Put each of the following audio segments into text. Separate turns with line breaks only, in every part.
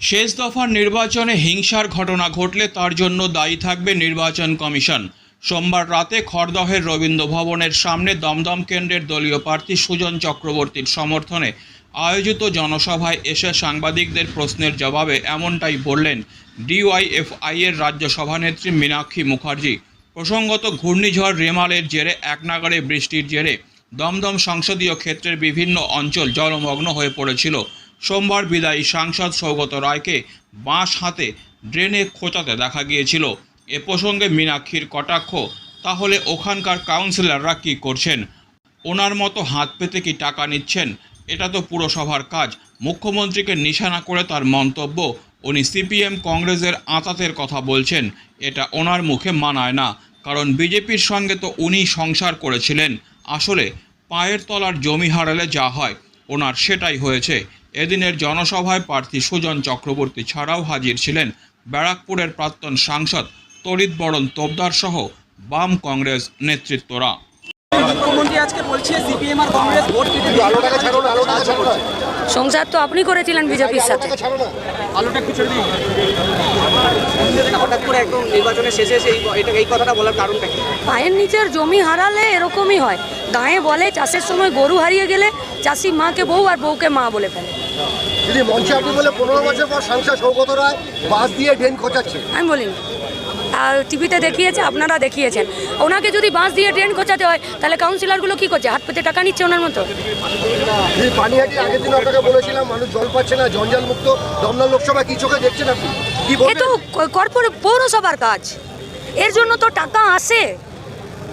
শেষ দফার নির্বাচনে হিংসার ঘটনা ঘটলে তার জন্য দায়ী থাকবে নির্বাচন কমিশন। সোমবার রাতে খড়দহের রবীন্দ্র ভবনের সামনে দমদম কেন্দ্রের দলীয় প্রার্থী সুজন চক্রবর্তীর সমর্থনে আয়োজিত জনসভায় এসে সাংবাদিকদের প্রশ্নের জবাবে এমনটাই বললেন ডিওয়াইএফআই এর রাজ্য সভানেত্রী মীনাক্ষী মুখার্জি। প্রসঙ্গত, ঘূর্ণিঝড় রেমালের জেরে একনাগাড়ে বৃষ্টির জেরে দমদম সংসদীয় ক্ষেত্রের বিভিন্ন অঞ্চল জলমগ্ন হয়ে পড়েছিল। সোমবার বিদায়ী সাংসদ সৌগত রায়কে বাঁশ হাতে ড্রেনে খোঁচাতে দেখা গিয়েছিল। এ প্রসঙ্গে মীনাক্ষীর কটাক্ষ, তাহলে ওখানকার কাউন্সিলররা কী করছেন? ওনার মতো হাত পেতে কি টাকা নিচ্ছেন? এটা তো পুরসভার কাজ। মুখ্যমন্ত্রীকে নিশানা করে তার মন্তব্য, উনি সিপিএম কংগ্রেসের আঁতাতের কথা বলছেন। এটা ওনার মুখে মানায় না। কারণ বিজেপির সঙ্গে তো উনি সংসার করেছিলেন। আসলে পায়ের তলার জমি হারালে যা হয়, ওনার সেটাই হয়েছে। এদিনের জনসভায় প্রার্থী সুজন চক্রবর্তী ছাড়াও হাজির ছিলেন ব্যারাকপুরের প্রাক্তন সাংসদ তরিত বরণ তোবদার সহ বাম কংগ্রেস নেতৃত্বরা।
মুখ্যমন্ত্রী আজকে বলছে সিপিএম আর কংগ্রেস ভোট
সংসার তো আপনি করেছিলেন বিজেপির সাথে।
আলোটাকে ছাড়ো না।
আলোটা একটু ছেড়ে দিন। হঠাৎ করে একদম নির্বাচনের শেষে এসে এই এটা এই কথাটা বলার কারণটা কি?
পায়ের নিচের জমি হারালে এরকমই হয়। গায়ে বলে চাষের সময় গরু হারিয়ে গেলে চাষি মাকে বউ আর বউকে মা বলে ফেলে।
দিদি মঞ্চে আপনি বলে পনেরো বছর পর সাংসদ সৌগত রায় বাস দিয়ে ড্রেন খোঁচাচ্ছে।
আমি বলিনি। আর টিভিতে দেখিয়েছে আপনারা দেখিয়েছেন। ওনাকে যদি বাঁশ দিয়ে ট্রেন খোঁচাতে হয় তাহলে কাউন্সিলরগুলো কি করছে? হাত পেতে টাকা নিচ্ছে ওনার মতো?
পানিহাটি আগের দিন আপনাকে বলেছিলাম মানুষ জল পাচ্ছে না জঞ্জাল মুক্ত দমদম লোকসভা কি চোখে দেখছেন আপনি?
এ তো কর্পোরেট পৌরসভার কাজ। এর জন্য তো টাকা আসে।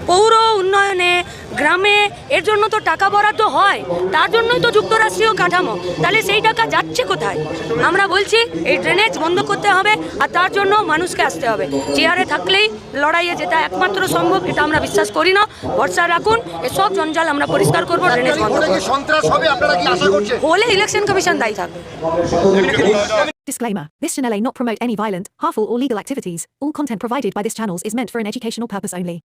পৌর উন্নয়নে গ্রামে এর জন্য তো টাকা বরাদ্দ হয় তার জন্যই তো যুক্তরাষ্ট্রীয় কাঠামো। তাহলে সেই টাকা যাচ্ছে কোথায়? আমরা বলছি এই ড্রেনেজ বন্ধ করতে হবে আর তার জন্য মানুষকে আসতে হবে। চেয়ারে থাকলেই লড়াইয়ে যেটা একমাত্র সম্ভব এটা আমরা বিশ্বাস করি না। ভরসা রাখুন এসব জঞ্জাল আমরা পরিষ্কার করব ড্রেনেজ বন্ধ
করে কি
করব।
সন্ত্রাস হবে আপনারা কি আশা করছেন?
হলে ইলেকশন কমিশন দায়ী থাকবে।
Disclaimer This channel may not promote any violent, harmful, or legal activities. All content provided by this channel is meant for an educational purpose only.